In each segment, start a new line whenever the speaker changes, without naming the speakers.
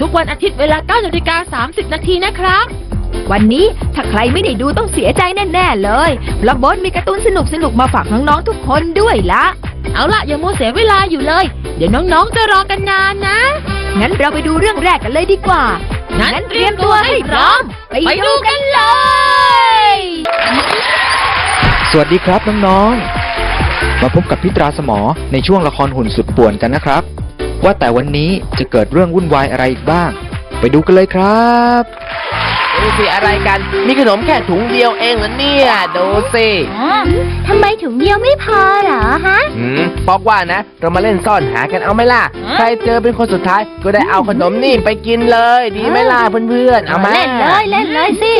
ทุกวันอาทิตย์เวลา9นาฬิกา30 นาทีนะครับ
วันนี้ถ้าใครไม่ได้ดูต้องเสียใจแน่ ๆ เลยเพราะโบทมีการ์ตูนสนุกๆมาฝากน้องๆทุกคนด้วยละ
เอาล่ะอย่ามัวเสียเวลาอยู่เลย เดี๋ยวน้องๆจะรอกันนานนะ
งั้นเราไปดูเรื่องแรกกันเลยดีกว่า
งั้นเตรียมตัวให้พร้อม ไปดูกันเลย
สวัสดีครับน้องๆ มาพบกับพี่ตราสมอในช่วงละครหุ่นสุดป่วนกันนะครับ ว่าแต่วันนี้จะเกิดเรื่องวุ่นวายอะไรอีกบ้าง ไปดูกันเลยครับ
ดูสิอะไรกัน มีขนมแค่ถุงเดียวเองเหรอเนี่ย ดูสิ
ทำไมถุงเดียวไม่พอเหรอฮะ
หืมบอกว่านะ เรามาเล่นซ่อนหากันเอาไหมล่ะ ใครเจอเป็นคนสุดท้ายก็ได้เอาขนมนี่ไปกินเลย ดีไหมล่ะเพื่อนๆ เอามา
เล่นเลยเล่นเลยสิ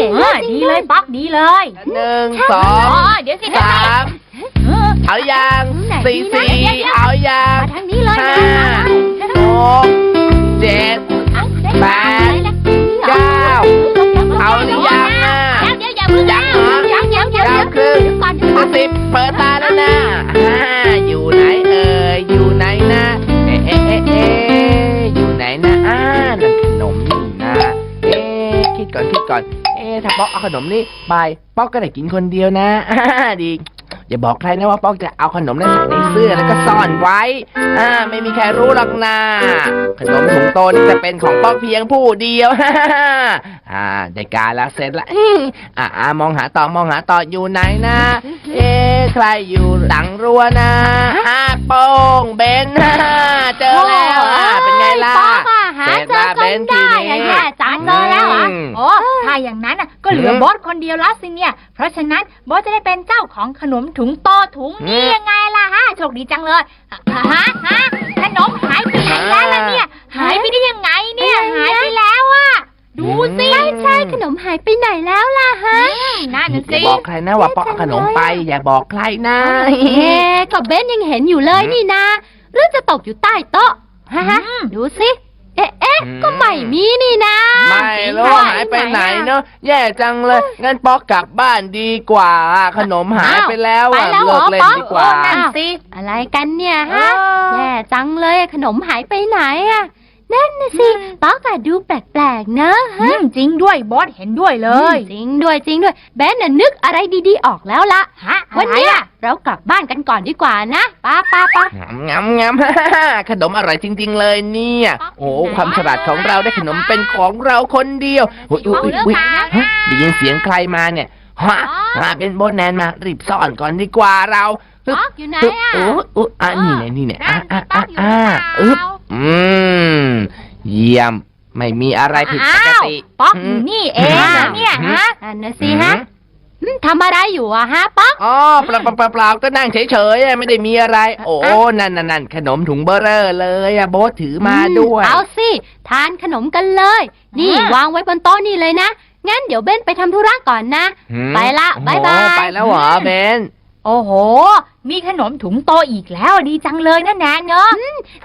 ดีเลยป๊อกดีเลย
หนึ่งสอ
อ๋
ง
อเดี๋ยวสิ
สามเอายางสี่สี่เอายาง ถ้าป๊อกเอาขนมนี่ไปป๊อกก็ได้กินคนเดียวนะอ่าดีอย่าบอกใครนะว่าป๊อกจะเอาขนมนั้นใส่ในเสื้อแล้วก็ซ่อนไว้ อ่า ไม่มีใครรู้หรอกนะขนมถุงโตนี่จะเป็นของป๊อกเพียงผู้เดียวอ่าได้การแล้วเสร็จละอ่าอ่ามองหาต่อมองหาต่ออยู่ไหนนะ เอ๊ะใครอยู่หลังรั้วนะอาโป้งเบนเจอแล้วอะเป็นไงล่ะ
ป๊อกอะหา
เสร็จ
เจอ
ละ
จ
เบ
น
นที
ได้
นี้
อะแย่จังเลย ถ้าอย่างนั้นอะก็เหลือ
หืม
บอสคนเดียวแล้วสิเนี่ย เพราะฉะนั้นบอสจะได้เป็นเจ้าของขนมถุงโตถุงนี้
หืม
ยังไงล่ะฮะโชคดีจังเลยฮะฮะฮะขนมหายไปไหนแล้วล่ะเนี่ย หายไปได้ยังไงเนี่ยหายไปแล้วอะดูสิ
ใช่ใช่
ขนมหายไปไหนแล้วล่ะฮะ
นั่นน่ะ
อย่า
สิ
บอกใครนะว่าป๊อกเอาขนมไป อย่าบอกใครนะ
เอ๊ะก็เบนยังเห็นอยู่เลยนี่นะหรือจะตกอยู่ใต้โต๊ะฮะฮะ
อืม
ดูสิ เอ๊ะเอ๊ะ
อืม
ก็ไม่มีนี่นะ
ไม่รู้ว่าหายไปไหนเนาะแย่จังเลยงั้นป๊อกกลับบ้านดีกว่า ขนมหายไปแล้ว
ไป
อะ
แล้วเหร
เลิ
อก
เล่น
ป๊อก
ดีกว่า
โอ้นั่นสิ
อะไรกันเนี่ยฮะ
เออ
แย่จังเลยขนมหายไปไหนอะ นั่นนะสิป๊อกอะดูแปลกๆนะ
อืมจริงด้วยบอสเห็นด้วยเลย
จริงด้วยจริงด้วยเบนน่ะนึกอะไรดีๆออกแล้วละ
ฮะ
วัน
อะไร
เนี้ย
อะ
เรากลับบ้านกันก่อนดีกว่านะป้าป้าป้า
งำงำงำขนมอร่อยจริง ๆ เลยเนี่ย โอ้ความฉลาดของเราได้ขนมเป็นของเราคนเดียวอุ๊ยอุ๊ยอุ๊ยอุ๊ยฮะได้ยินเสียงใครมาเนี่ยฮะฮะเป็นโบทแนนมารีบซ่อนก่อนดีกว่าเราฮึบ
ป๊อกอยู่ไหน
ฮึบ
อะ
โอ้โอ้อะนี่ไงนี่เนี่ยอะอะ
ป๊
อะ
อกอยู่
อะ
หรือเปล่า
อึบ อืม เยี่ยม ไม่มีอะไรผิดปกติ
อ้าวป๊อกอยู่นี่เองเหรอเนี่ยฮะ
อันนะสิฮะอืมทำอะไรอยู่อะฮะป๊อก
อ๋อเปล่าเปล่าเปล่าเปล่าก็นั่งเฉยๆอะไม่ได้มีอะไร โอ้นั่นนั่นนั่นขนมถุงเบอร์เรอเลยอะโบทถือมาด้วย
เอาสิ ทานขนมกันเลย นี่
อะ
วางไว้บนโต๊ะนี่เลยนะ งั้นเดี๋ยวเบนไปทำธุระก่อนนะ
หืม
ไปละ
โอ้โห
บ๊ายบาย
ไปแล้วเหรอเบน
โอ้โห มีขนมถุงโตอีกแล้วดีจังเลยนะแนนเนอะ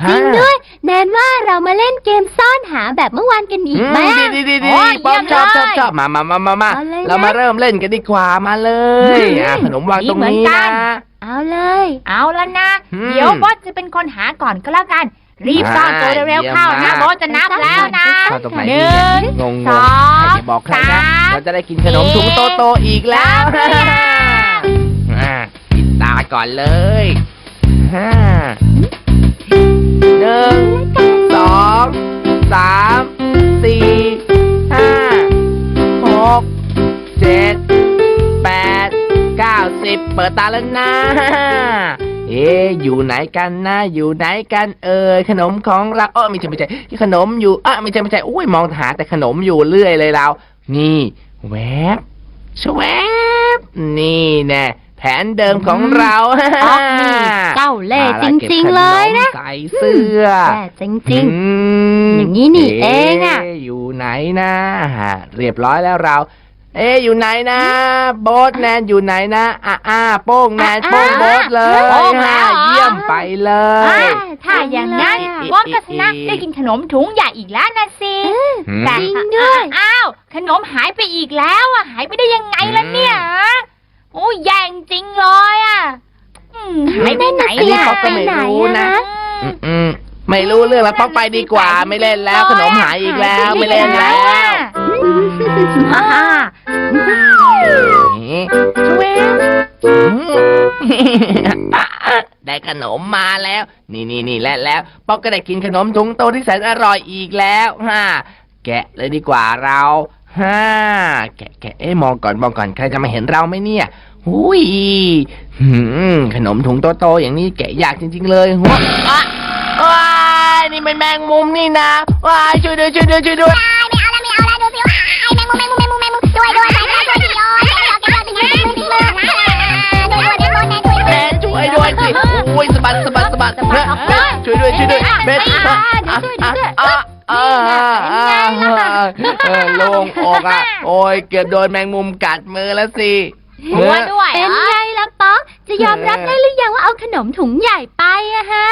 จริงด้วย แนนว่าเรามาเล่นเกมซ่อนหาแบบเมื่อวานกันอีก
อืม
ไหม
ดีดีดีดี
โอ้ย
ป้อม
เยี่
ช
ย
อบ
ม
ชอบ
เลย
ชอบมามามามามา
เอาเลยนะ
เรามาเริ่มเล่นกันดีกว่ามาเลยอะขนมวางตรงนี้
ดีเหมือนกั
นะ
น
เอาเลย
เอาแล้วนะ
อืม
เดี๋ยวบอสจะเป็นคนหาก่อนก็แล้วกัน รีบซ่อนตัวเร็วๆเข้า
เยี่
นะ
ยมมาก
บอสจะนับแล้วนะ
เข้าตรงไหน
ห
ดี
นึ่ง
งงง
ส
ง
อง
อย่าบอกใครนะ
สาม
เราจะได้กินขนมถุงโตโตๆอีกแล้ว
สา
ก่อนเลยห้าหนึ่งสองสามสี่ห้าหกเจ็ดแปดเก้าสิบเปิดตาแล้วนะเอ๊อยู่ไหนกันนะอยู่ไหนกันเอ่ยขนมของเราเออไม่ใช่ไม่ใช่ขนมอยู่อะไม่ใช่ไม่ใช่อุ้ยมองหาแต่ขนมอยู่เรื่อยเลยเรา นี่ แวบชวบนี่แน่ ผนเดิมของเรา
ป๊อกนี่เจ้าเล่ห์จริง ๆ เลยนะ
ใส่เสื้อ
แย่จริง
อืม
อย่างนี้นี่เองอะ
อยู่ไหนนะฮะเรียบร้อยแล้วเรา เอ๊ะอยู่ไหนนะ โบสแนนอยู่ไหนนะอ่าอ่าโป้งแนน
อะ
โป้งโบสเลย
โป้งแล้ว
ฮะ
เหรอ
เยี่ยมไปเล
อ่ายถ้าอย่างนั้น
เอ๊ะ
บอสก็ชนะ
เอ๊ะ
ได้กินขนมถุงใหญ่อีกแล้วนะสิ
หืม
แต่
จริงด้วย
อ้าวขนมหายไปอีกแล้วอะหายไปได้ยังไงล่ะเนี่ย โอ้ยแย่งจริงเลยอะอืมหายไปไหน
อันนี้
ล่ะ
เขาก็ไม่รู้นะ
ไปไหนอะ
อืมอืมไม่รู้เรื่องแล้วป๊อกไปดีกว่า ไม่เล่นแล้วขนมหายอีกแล้วไม่เล่นแล้ว
อ่า
ช่วยได้ขนมมาแล้ว นี่นี่นี่และแล้วป๊อกก็ได้กินขนมถุงโตที่แสนอร่อยอีกแล้วฮ่าแกะเลยดีกว่าเรา ฮ่าแกะแกะเอ๊ะมองก่อนมองก่อนใครจะมาเห็นเราไหมเนี่ยหุยหืมขนมถุงโตๆอย่างนี้แกะยากจริง ๆ เลยหัวอะว้ายนี่มันแมงมุมนี่นะว้ายช่วยด้วยช่วยด้วยช่วยด้วย
ไม่เอาละไม่เอาละดูสิว่าไอ้แมงมุมแมงมุมแมงมุมแมงมุมช่วยด้วยช่วยด้วยช่วยด้วยช่วยด้วยช่วยด้วยช่วยด้วยช่วยด้วยช่วยด้วย
แม่วยด้วยช่วยด้วยสิโอ้วยสะบัดสะบัดสะบัดเฮ้วยช่วยด้วยช่วยด้วยเบสอะอะอะอ่วยด้วยช่วยด้วยช่วยด้วยช่วยด้วยช่วยด้วยช่วยด้วยช่วยะอะเออโล่งอกอะ โอ้ยเกือบโดนแมงมุมกัดมือแล้วสิ
หัวด้วย
เป็นไงล่ะป๊อกจะยอมรับได้หรือยังว่าเอาขนมถุงใหญ่ไปอะฮะ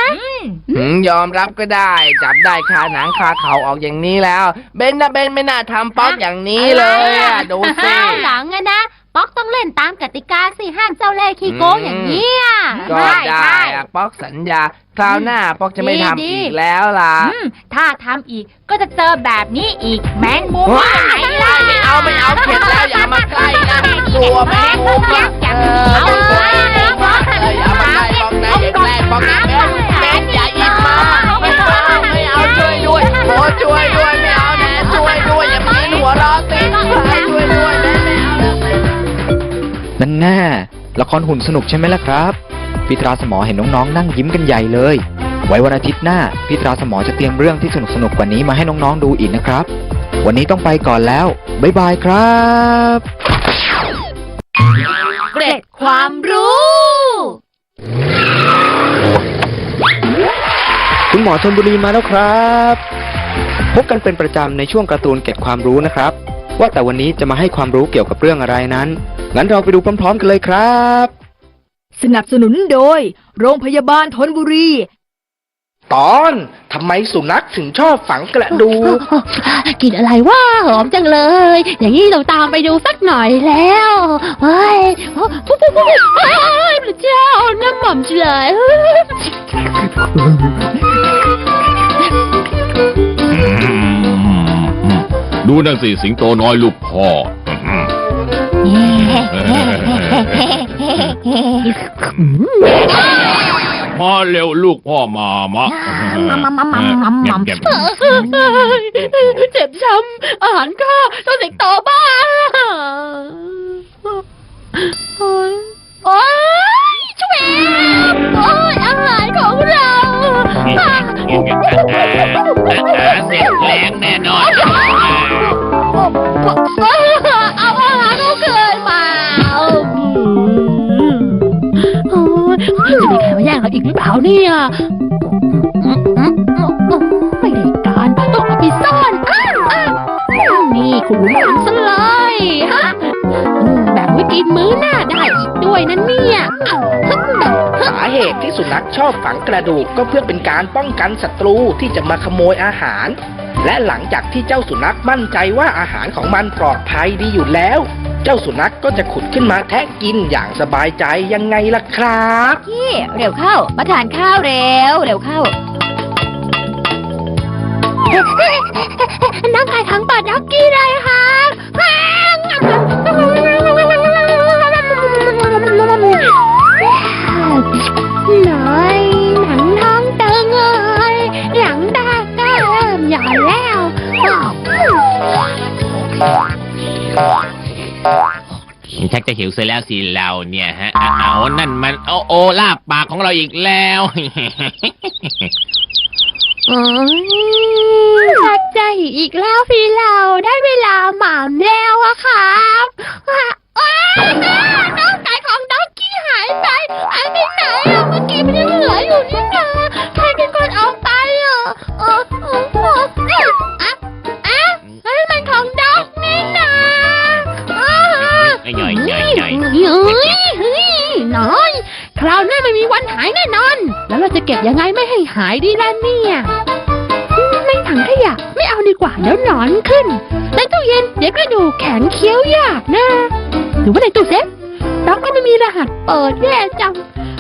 หืมยอมรับก็ได้ จับได้คาหนังคาเขาออกอย่างนี้แล้ว เบนนะเบนไม่น่าทำป๊อกอย่างนี้เลยอะดูสิ
ข้าวหลังอะนะ ป๊อกต้องเล่นตามกติกาสิห้ามเจ้าเล่ห์ขี้โกงอย่างนี้ย
ก็ได้อะป๊อกสัญญา คราวหน้าป๊อกจะไม่ทำอีกแล้วล่ะ
อืมถ้าทำอีกก็จะเจอแบบนี้อีกแมงมุม
ว้ายไม่เอาไม่เอาไม่เอาเข็ดแล้วอย่ามาใกล้นะกลัวแมงมุมอะเออ
เอา
กลัว
เลย
แมงมุมอะเอออย่ามาใกล้บอกนะอย่าแกล้งบอกนะเบนเบนอย่าหยิบมาไม่เอาไม่เอาช่วยด้วยโอ้ช่วยด้วยไม่เอานะช่วยด้วยอย่ามาหัวเร้อสิช่วยด้วย
นั่นแน่ ละครหุ่นสนุกใช่ไหมล่ะครับพี่ตราสมอเห็นน้องๆนั่งยิ้มกันใหญ่เลย ไว้วันอาทิตย์หน้าพี่ตราสมอจะเตรียมเรื่องที่สนุกๆกว่านี้มาให้น้องๆดูอีกนะครับ วันนี้ต้องไปก่อนแล้ว บ๊ายบายครับ
เกร็ดความรู้
คุณหมอชนบุรีมาแล้วครับ พบกันเป็นประจำในช่วงการ์ตูนเก็บความรู้นะครับ ว่าแต่วันนี้จะมาให้ความรู้เกี่ยวกับเรื่องอะไรนั้น งั้นเราไปดูพร้อม ๆ กันเลยครับ
สนับสนุนโดย โรงพยาบาลทนบุรี
ตอนทำไมสุนัขถึงชอบฝังกระดูก
กินอะไรว่าหอมจังเลย อย่างนี้เราตามไปดูสักหน่อยแล้วเฮ้ยปุ๊บปุ๊บปุ๊บปุ๊บเฮ้ยพระเจ้าน้ำหม่อมเฉลย
ดูนั่นสิสิงโตน้อยลูกพ่อ มาเร็วลูกพ่อมามาเก็บ
เจ็บช้ำอาหารข้าต้องสิงโตบ้าโอ๊ยช่วยโอ๊ยอาหารของเรา กหรือเปล่าเนี่ย ไม่ได้การต้องเอาไปซ่อนอ้าอ้านี่คุณหลุมซะเลยฮะแบบไว้กินมื้อหน้าได้อีกด้วยนะเนี่ย
สาเหตุที่สุนัขชอบฝังกระดูกก็เพื่อเป็นการป้องกันศัตรูที่จะมาขโมยอาหาร และหลังจากที่เจ้าสุนัขมั่นใจว่าอาหารของมันปลอดภัยดีอยู่แล้ว เจ้าสุนัขก็จะขุดขึ้นมาแทะกินอย่างสบายใจยังไงล่ะครับ
พี่เร็วเข้า มาทานข้าวเร็ว เร็วเข้า
น้ำลายทั้งปัดด็อกกี้เลยค่ะ
ชักจะหิวเสียแล้วสิเราเนี่ยฮะเอานั่นมันโอโอลาบปากของเราอีกแล้ว
ชักใจอีกแล้วพี่เราได้เวลาหม่ำแล้วอะครับอ้าน้องไก่ของด็อกกี้หายไปหายไปไหนอะเมื่อกี้มันยังเหลืออยู่นี่นา
ยั
งไงไม่ให้หายดีล่ะเนี่ยอืมในถังขยะไม่เอาดีกว่าเดี๋ยวหนอนขึ้น ในตู้เย็นเดี๋ยวกระดูกแข็งเคี้ยวยากนะ หรือว่าในตู้เซฟด็อกก็ไม่มีรหัสเปิดแย่จัง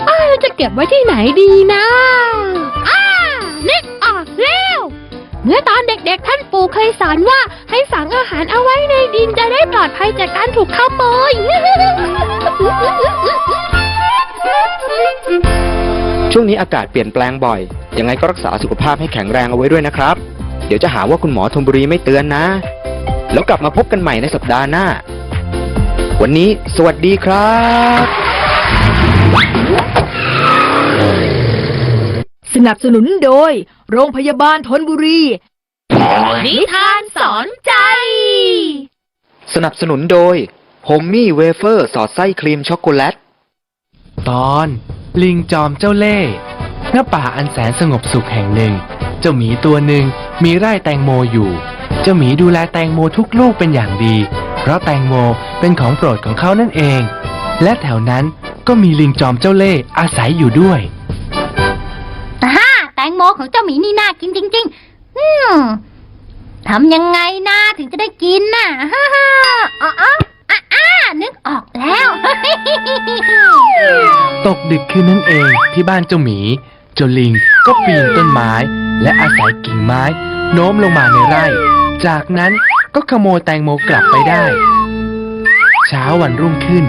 อ้าจะเก็บไว้ที่ไหนดีนะอ้านึกอเร็วเมื่อตอนเด็กๆท่านปู่เคยสอนว่าให้ฝังอาหารเอากา
ศเปลี่ยนแปลงบ่อย ยังไงก็รักษาสุขภาพให้แข็งแรงเอาไว้ด้วยนะครับ เดี๋ยวจะหาว่าคุณหมอธนบุรีไม่เตือนนะ แล้วกลับมาพบกันใหม่ในสัปดาห์หน้า วันนี้สวัสดีครับ
สนับสนุนโดย โรงพยาบาลทนบุรี
นิทานสอนใจ
สนับสนุนโดยโฮมมี่เวเฟอร์สอดไส้ครีมช็อกโกแลต
ตอน ลิงจอมเจ้าเล่ห์ ณป่าอันแสนสงบสุขแห่งหนึ่ง เจ้าหมีตัวหนึ่งมีไร่แตงโมอยู่ เจ้าหมีดูแลแตงโมทุกลูกเป็นอย่างดี เพราะแตงโมเป็นของโปรดของเขานั่นเอง และแถวนั้นก็มีลิงจอมเจ้าเล่ห์อาศัยอยู่ด้วย
ฮ่าแตงโมของเจ้าหมีนี่น่ากินจริงๆ อืมทำยังไงนะถึงจะได้กินน่ะฮ่าฮ่าอ๋ออ๋ออะอะนึกออกแล้ว
ตกดึกคืนนั้นเองที่บ้านเจ้าหมี เจ้าลิงก็ปีนต้นไม้ และอาศัยกิ่งไม้โน้มลงมาในไร่ จากนั้นก็ขโมยแตงโมกลับไปได้ เช้าวันรุ่งขึ้น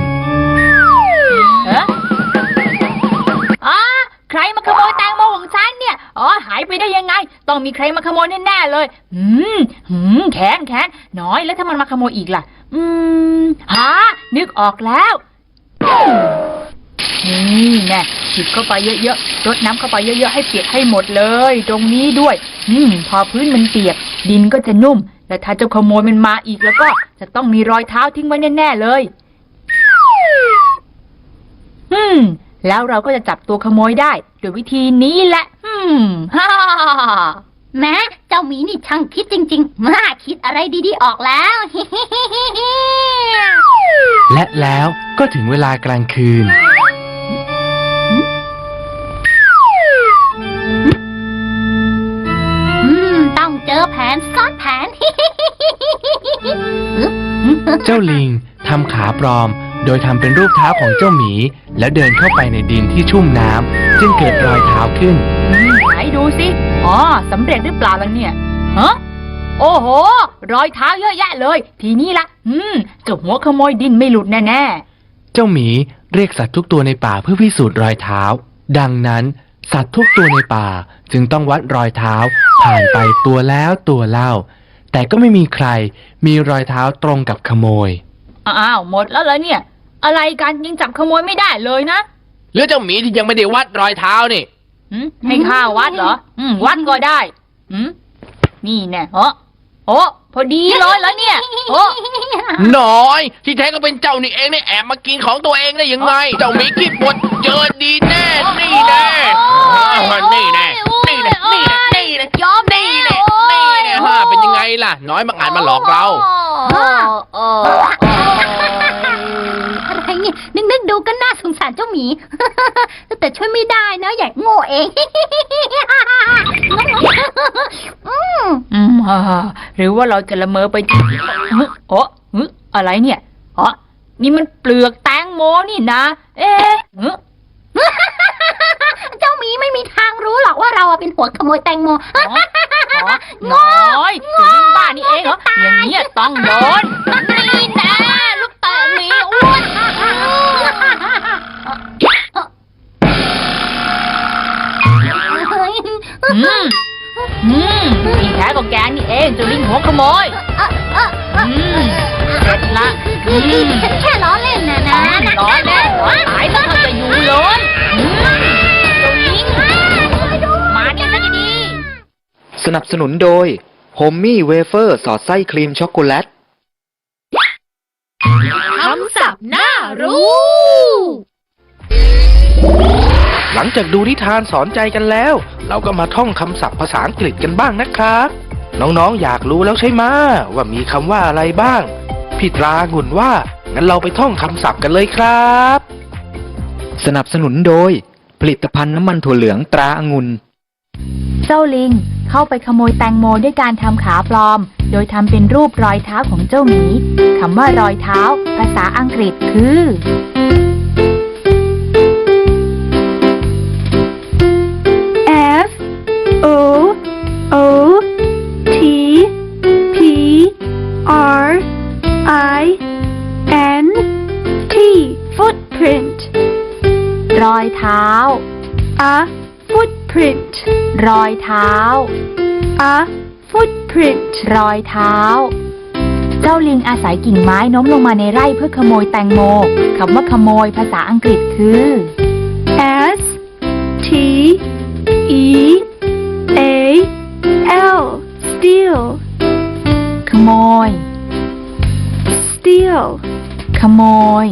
เอ๊ะอ๋อใครมาขโมยแตงโมของฉันเนี่ย อ๋อ หายไปได้ยังไง ต้องมีใครมาขโมยแน่ๆเลย อืมหืมแขนแขนน้อยแล้วถ้ามันมาขโมยอีกล่ะ อืมฮะนึกออกแล้ว นี่แน่ฉีดเข้าไปเยอะๆรดน้ำเข้าไปเยอะๆให้เปียกให้หมดเลย ตรงนี้ด้วย อืม พอพื้นมันเปียก ดินก็จะนุ่ม และถ้าเจ้าขโมยมันมาอีกแล้วก็ จะต้องมีรอยเท้าทิ้งไว้แน่ๆเลย อืม แล้วเราก็จะจับตัวขโมยได้โดยวิธีนี้แหละ อืมฮ่าแม้เจ้าหมีนี่ช่างคิดจริงๆมาคิดอะไรดีๆออกแล้ว
และแล้วก็ถึงเวลากลางคืน
จอแผนซ้อนแผน
เจ้าลิงทำขาปลอม โดยทำเป็นรูปเท้าของเจ้าหมี แล้วเดินเข้าไปในดินที่ชุ่มน้ำจึงเกิดรอยเท้าขึ้น
อืมไหนดูสิ อ๋อสำเร็จหรือเปล่าล่ะเนี่ยฮะโอ้โห รอยเท้าเยอะแยะเลย ทีนี้ละอืมเจ้าหัวขโมยดินไม่หลุดแน่
เจ้าหมีเรียกสัตว์ทุกตัวในป่าเพื่อพิสูจน์รอยเท้า ดังนั้น สัตว์ทุกตัวในป่าจึงต้องวัดรอยเท้า ผ่านไปตัวแล้วตัวเล่า แต่ก็ไม่มีใครมีรอยเท้าตรงกับขโมย
ๆอ้าวหมดแล้วเหรอเนี่ย อะไรกันยังจับขโมยไม่ได้เลยนะ
หรือเจ้าหมีที่ยังไม่ได้วัดรอยเท้านี่
หืมให้ข้าวัดเหรออืมวัดก็ได้หืมนี่แน่เออโอ้ พอดีเลยแล้วเนี่ยโอ้
น้อย ที่แท้ก็เป็นเจ้านี่เองเนี่ยแอบมากินของตัวเองได้ยังไง เจ้าหมีขี้ปวดเจอดีแน่นี่แน่อ่านี่แน่นี่แน่นี่แน่นี่แน่
ยอม
นี่แน่นี่แน่ฮะเป็นยังไงล่ะ น้อยมาอ่านมาหลอกเรา
อะไรเนี่ยนึกนึกๆดูก็น่าสงสารเจ้าหมี แต่ช่วยไม่ได้นะอยากโง่เองอืมฮ่าห รือว่าเราจะละเมอไปจริงโอ้อะไรเนี่ยอ๋อนี่มันเปลือกแตงโมนี่นะ เอ๊ะเจ้าหมีไม่มีทางรู้หรอกว่าเราเป็นหัวขโมยแตงโมน้อยถึงบ้านนี่เองเหรอ อย่างนี้ต้องโดนนี่น่ลูกเต๋อหมีอ้วนอืม อืมที่แท้ก็แกนี่เองเจ้าลิงหัวขโมย อืมเสร็จละอืมแค่ล้อเล่นนะนะล้อเล่นหายแล้วเธอจะอยู่เลยอืมเจ้าลิงมานี่ซะดีๆ
สนับสนุนโดยโฮมมี่เวเฟอร์สอดไส้ครีมช็อกโกแลต
คำศัพท์น่ารู้
หลังจากดูนิทานสอนใจกันแล้ว เราก็มาท่องคำศัพท์ภาษาอังกฤษกันบ้างนะครับ น้องๆ อยากรู้แล้วใช่ไหมะว่ามีคำว่าอะไรบ้าง พี่ตรางุ่นว่า งั้นเราไปท่องคำศัพท์กันเลยครับ
สนับสนุนโดย ผลิตภัณฑ์น้ำมันถั่วเหลืองตราองุ่น
เจ้าลิงเข้าไปขโมยแตงโมด้วยการทำขาปลอม โดยทำเป็นรูปรอยเท้าของเจ้าหมีคำว่ารอยเท้า ภาษาอังกฤษคือ O O T T R I N T footprint ร
อยเท้า
A footprint
รอยเท้า
A footprint
รอยเท้า เจ้าลิงอาศัยกิ่งไม้น้มลงมาในไร่เพื่อขโมยแตงโมคำว่าขโมยภาษาอังกฤษคือ
S T E L steal
ขโมย
steal
ขโมย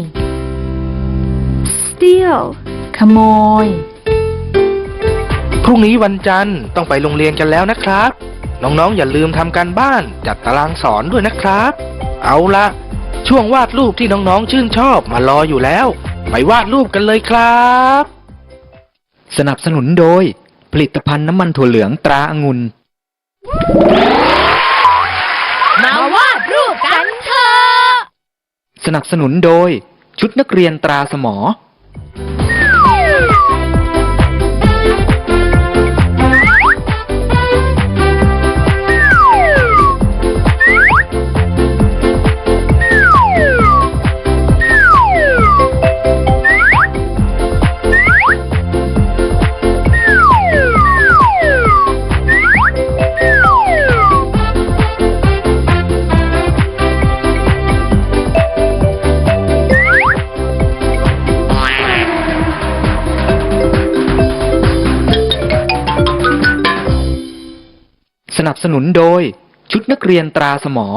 steal
ขโมย
พรุ่งนี้วันจันทร์ต้องไปโรงเรียนกันแล้วนะครับ น้องๆ อย่าลืมทำการบ้านจัดตารางสอนด้วยนะครับ เอาละช่วงวาดรูปที่น้องๆ ชื่นชอบมารออยู่แล้ว ไปวาดรูปกันเลยครับ
สนับสนุนโดย ผลิตภัณฑ์น้ำมันถั่วเหลืองตราองุ่น
มาวาดรูปกันเถอะ
สนับสนุนโดยชุดนักเรียนตราสมอ เรียนตราสมอ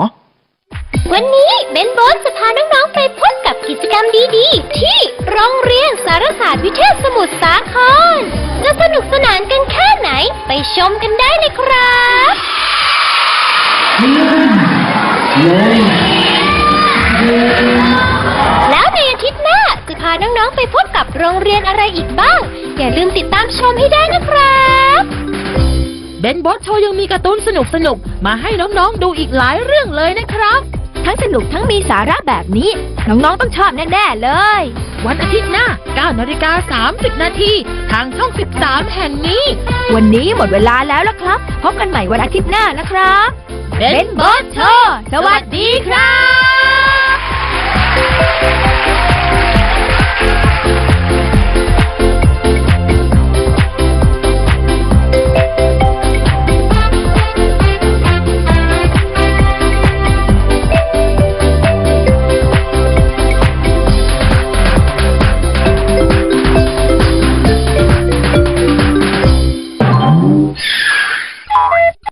วันนี้เบนโบสจะพาน้องๆไปพบกับกิจกรรมดีๆ ที่โรงเรียนสารศาสตร์วิเทศสมุทรสาครจะสนุกสนานกันแค่ไหนไปชมกันได้เลยครับแล้วในอาทิตย์หน้าจะพาน้องๆไปพบกับโรงเรียนอะไรอีกบ้าง อย่าลืมติดตามชมให้ได้นะครับ
เบนบอสโชยังมีการ์ตูนสนุกสนุกมาให้น้องๆดูอีกหลายเรื่องเลยนะครับ
ทั้งสนุกทั้งมีสาระแบบนี้ น้องๆต้องชอบแน่ๆเลย
วันอาทิตย์หน้า9นาฬิกา30 นาทีทางช่อง 13 แห่งนี้
วันนี้หมดเวลาแล้วละครับ พบกันใหม่วันอาทิตย์หน้านะครับ
เบนบอสโชสวัสดีครับ